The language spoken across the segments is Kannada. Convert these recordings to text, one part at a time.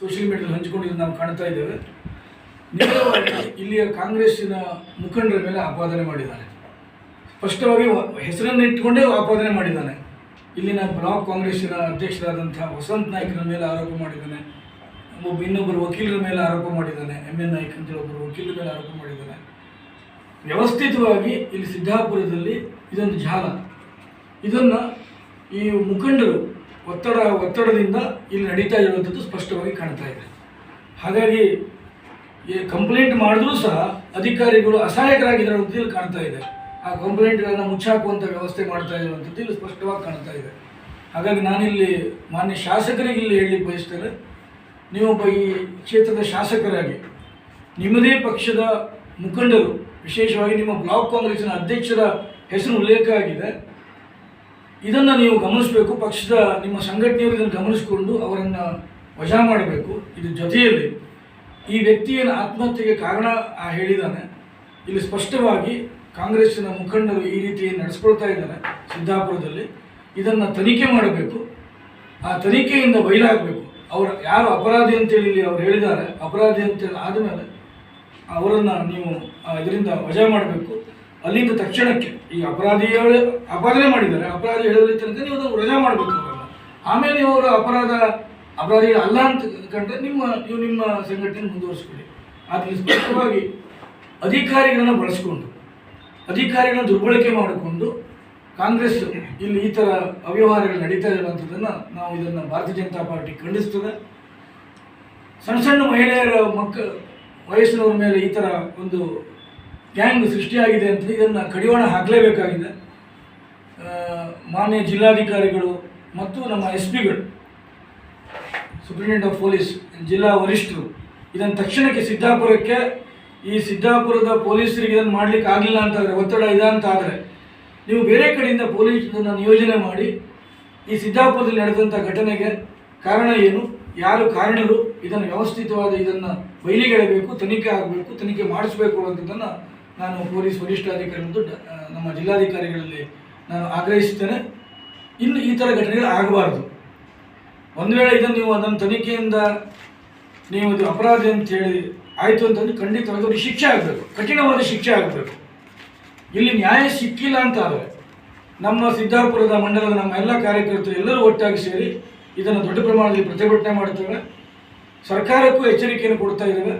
ಸೋಷಿಯಲ್ ಮೀಡಿಯಾದಲ್ಲಿ ಹಂಚಿಕೊಂಡಿದ್ದು ನಾವು ಕಾಣ್ತಾ ಇದ್ದೇವೆ. ನೇರವಾಗಿ ಇಲ್ಲಿಯ ಕಾಂಗ್ರೆಸ್ಸಿನ ಮುಖಂಡರ ಮೇಲೆ ಆಪಾದನೆ ಮಾಡಿದ್ದಾನೆ ಸ್ಪಷ್ಟವಾಗಿ ಹೆಸರನ್ನು ಇಟ್ಟುಕೊಂಡೇ ಆಪಾದನೆ ಮಾಡಿದ್ದಾನೆ. ಇಲ್ಲಿನ ಬ್ಲಾಕ್ ಕಾಂಗ್ರೆಸ್ಸಿನ ಅಧ್ಯಕ್ಷರಾದಂಥ ವಸಂತ್ ನಾಯ್ಕರ ಮೇಲೆ ಆರೋಪ ಮಾಡಿದ್ದಾನೆ. ಒಬ್ಬ ಇನ್ನೊಬ್ಬರು ವಕೀಲರ ಮೇಲೆ ಆರೋಪ ಮಾಡಿದ್ದಾನೆ. M N. ನಾಯ್ಕ್ ಅಂತೇಳಿ ಒಬ್ಬರು ವಕೀಲರ ಮೇಲೆ ಆರೋಪ ಮಾಡಿದ್ದಾನೆ. ವ್ಯವಸ್ಥಿತವಾಗಿ ಇಲ್ಲಿ ಸಿದ್ದಾಪುರದಲ್ಲಿ ಇದೊಂದು ಜಾಲ. ಇದನ್ನು ಈ ಮುಖಂಡರು ಒತ್ತಡ, ಒತ್ತಡದಿಂದ ಇಲ್ಲಿ ನಡೀತಾ ಇರುವಂಥದ್ದು ಸ್ಪಷ್ಟವಾಗಿ ಕಾಣ್ತಾ ಇದೆ. ಹಾಗಾಗಿ ಈ ಕಂಪ್ಲೇಂಟ್ ಮಾಡಿದ್ರೂ ಸಹ ಅಧಿಕಾರಿಗಳು ಇಲ್ಲಿ ಕಾಣ್ತಾ ಇದೆ. ಆ ಕಂಪ್ಲೇಂಟ್ಗಳನ್ನು ಮುಚ್ಚಾಕುವಂಥ ವ್ಯವಸ್ಥೆ ಮಾಡ್ತಾ ಇರುವಂಥದ್ದು ಇಲ್ಲಿ ಸ್ಪಷ್ಟವಾಗಿ ಕಾಣ್ತಾ ಇದೆ. ಹಾಗಾಗಿ ನಾನಿಲ್ಲಿ ಮಾನ್ಯ ಶಾಸಕರಿಗೆ ಇಲ್ಲಿ ಹೇಳಲಿಕ್ಕೆ ಬಯಸ್ತೇನೆ. ನೀವೊಬ್ಬ ಈ ಕ್ಷೇತ್ರದ ಶಾಸಕರಾಗಿ ನಿಮ್ಮದೇ ಪಕ್ಷದ ಮುಖಂಡರು, ವಿಶೇಷವಾಗಿ ನಿಮ್ಮ ಬ್ಲಾಕ್ ಕಾಂಗ್ರೆಸ್ನ ಅಧ್ಯಕ್ಷರ ಹೆಸರು ಉಲ್ಲೇಖ ಆಗಿದೆ. ಇದನ್ನು ನೀವು ಗಮನಿಸಬೇಕು. ಪಕ್ಷದ ನಿಮ್ಮ ಸಂಘಟನೆಯವರು ಇದನ್ನು ಗಮನಿಸಿಕೊಂಡು ಅವರನ್ನು ವಜಾ ಮಾಡಬೇಕು. ಇದು ಜೊತೆಯಲ್ಲಿ ಈ ವ್ಯಕ್ತಿಯನ್ನು ಆತ್ಮಹತ್ಯೆಗೆ ಕಾರಣ ಹೇಳಿದ್ದಾನೆ. ಇಲ್ಲಿ ಸ್ಪಷ್ಟವಾಗಿ ಕಾಂಗ್ರೆಸ್ಸಿನ ಮುಖಂಡರು ಈ ರೀತಿ ನಡೆಸ್ಕೊಳ್ತಾ ಇದ್ದಾರೆ ಸಿದ್ದಾಪುರದಲ್ಲಿ. ಇದನ್ನು ತನಿಖೆ ಮಾಡಬೇಕು. ಆ ತನಿಖೆಯಿಂದ ಬಯಲಾಗಬೇಕು. ಅವರು ಯಾರು ಅಪರಾಧಿ ಅಂತೇಳಿ ಇಲ್ಲಿ ಅವ್ರು ಹೇಳಿದ್ದಾರೆ. ಅಪರಾಧಿ ಅಂತೇಳಿ ಆದಮೇಲೆ ಅವರನ್ನು ನೀವು ಇದರಿಂದ ವಜಾ ಮಾಡಬೇಕು. ಅಲ್ಲಿಂದ ತಕ್ಷಣಕ್ಕೆ ಈ ಅಪರಾಧಿ ಹೇಳಿ ಅಪಾದನೆ ಮಾಡಿದ್ದಾರೆ. ಅಪರಾಧಿ ಹೇಳಲಿ ತನಕ ನೀವು ಅದನ್ನು ರಜಾ ಮಾಡಬೇಕು ಅವರನ್ನು ಆಮೇಲೆ ಅವರು ಅಪರಾಧ, ಅಪರಾಧಿ ಅಲ್ಲ ಅಂತ ಕಂಡ್ರೆ ನಿಮ್ಮ, ನೀವು ನಿಮ್ಮ ಸಂಘಟನೆ ಮುಂದುವರಿಸ್ಕೊಳ್ಳಿ ಆದರೆ ಸ್ಪಷ್ಟವಾಗಿ ಅಧಿಕಾರಿಗಳನ್ನ ಬಳಸ್ಕೊಂಡು, ಅಧಿಕಾರಿಗಳನ್ನ ದುರ್ಬಳಕೆ ಮಾಡಿಕೊಂಡು ಕಾಂಗ್ರೆಸ್ ಇಲ್ಲಿ ಈ ಥರ ಅವ್ಯವಹಾರಗಳು ನಡೀತಾ ಇರುವಂಥದ್ದನ್ನು ನಾವು ಇದನ್ನು ಭಾರತೀಯ ಜನತಾ ಪಾರ್ಟಿ ಖಂಡಿಸ್ತದೆ. ಸಣ್ಣ ಸಣ್ಣ ಮಹಿಳೆಯರ ಮಕ್ಕ, ವಯಸ್ಸಿನವ್ರ ಮೇಲೆ ಈ ಥರ ಒಂದು ಗ್ಯಾಂಗ್ ಸೃಷ್ಟಿಯಾಗಿದೆ ಅಂತ ಇದನ್ನು ಕಡಿವಾಣ ಹಾಕಲೇಬೇಕಾಗಿದೆ. ಮಾನ್ಯ ಜಿಲ್ಲಾಧಿಕಾರಿಗಳು ಮತ್ತು ನಮ್ಮ ಎಸ್ ಪಿಗಳು ಸೂಪ್ರಿಂಟೆಂಡೆಂಟ್ ಆಫ್ ಪೊಲೀಸ್ ಜಿಲ್ಲಾ ವರಿಷ್ಠರು, ಇದನ್ನು ತಕ್ಷಣಕ್ಕೆ ಸಿದ್ದಾಪುರಕ್ಕೆ, ಈ ಸಿದ್ದಾಪುರದ ಪೊಲೀಸರಿಗೆ ಇದನ್ನು ಮಾಡಲಿಕ್ಕೆ ಆಗಲಿಲ್ಲ ಅಂತಾದರೆ ಒತ್ತಡ ಇದೆ ಅಂತ ಆದರೆ, ನೀವು ಬೇರೆ ಕಡೆಯಿಂದ ಪೊಲೀಸರನ್ನು ನಿಯೋಜನೆ ಮಾಡಿ, ಈ ಸಿದ್ದಾಪುರದಲ್ಲಿ ನಡೆದಂಥ ಘಟನೆಗೆ ಕಾರಣ ಏನು, ಯಾರು ಕಾರಣರು, ಇದನ್ನು ವ್ಯವಸ್ಥಿತವಾದ ಇದನ್ನು ಬಯಲಿಗೆಳಬೇಕು ತನಿಖೆ ಆಗಬೇಕು, ತನಿಖೆ ಮಾಡಿಸಬೇಕು ಅನ್ನೋದನ್ನು ನಾನು ಪೊಲೀಸ್ ವರಿಷ್ಠಾಧಿಕಾರಿಗಳು ನಮ್ಮ ಜಿಲ್ಲಾಧಿಕಾರಿಗಳಲ್ಲಿ ನಾನು ಆಗ್ರಹಿಸುತ್ತೇನೆ. ಇನ್ನು ಈ ಥರ ಘಟನೆಗಳು ಆಗಬಾರ್ದು. ಒಂದು ವೇಳೆ ಇದನ್ನು ನೀವು ಅದನ್ನು ತನಿಖೆಯಿಂದ ನೀವು ಇದು ಅಪರಾಧ ಅಂತ ಹೇಳಿ ಆಯಿತು ಅಂತಂದರೆ ಖಂಡಿತವಾಗಿ ಅವ್ರಿಗೆ ಶಿಕ್ಷೆ ಆಗಬೇಕು. ಕಠಿಣವಾದ ಶಿಕ್ಷೆ ಆಗಬೇಕು. ಇಲ್ಲಿ ನ್ಯಾಯ ಸಿಕ್ಕಿಲ್ಲ ಅಂತ ಆದರೆ ನಮ್ಮ ಸಿದ್ದಾಪುರದ ಮಂಡಲದ ನಮ್ಮ ಎಲ್ಲ ಕಾರ್ಯಕರ್ತರು ಎಲ್ಲರೂ ಒಟ್ಟಾಗಿ ಸೇರಿ ಇದನ್ನು ದೊಡ್ಡ ಪ್ರಮಾಣದಲ್ಲಿ ಪ್ರತಿಭಟನೆ ಮಾಡ್ತೇವೆ ಸರ್ಕಾರಕ್ಕೂ ಎಚ್ಚರಿಕೆಯನ್ನು ಕೊಡ್ತಾ ಇದ್ದೇವೆ.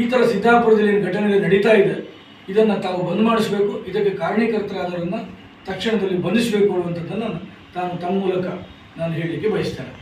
ಈ ಥರ ಸಿದ್ದಾಪುರದಲ್ಲಿ ಘಟನೆಗಳು ನಡೀತಾ ಇದೆ. ಇದನ್ನು ತಾವು ಬಂದ್ ಮಾಡಿಸಬೇಕು, ಇದಕ್ಕೆ ಕಾರಣೀಕರ್ತರಾದವರನ್ನು ತಕ್ಷಣದಲ್ಲಿ ಬಂಧಿಸಬೇಕು ಅನ್ನುವಂಥದ್ದನ್ನು ತಾನು ತಮ್ಮ ಮೂಲಕ ನಾನು ಹೇಳಲಿಕ್ಕೆ ಬಯಸ್ತೇನೆ.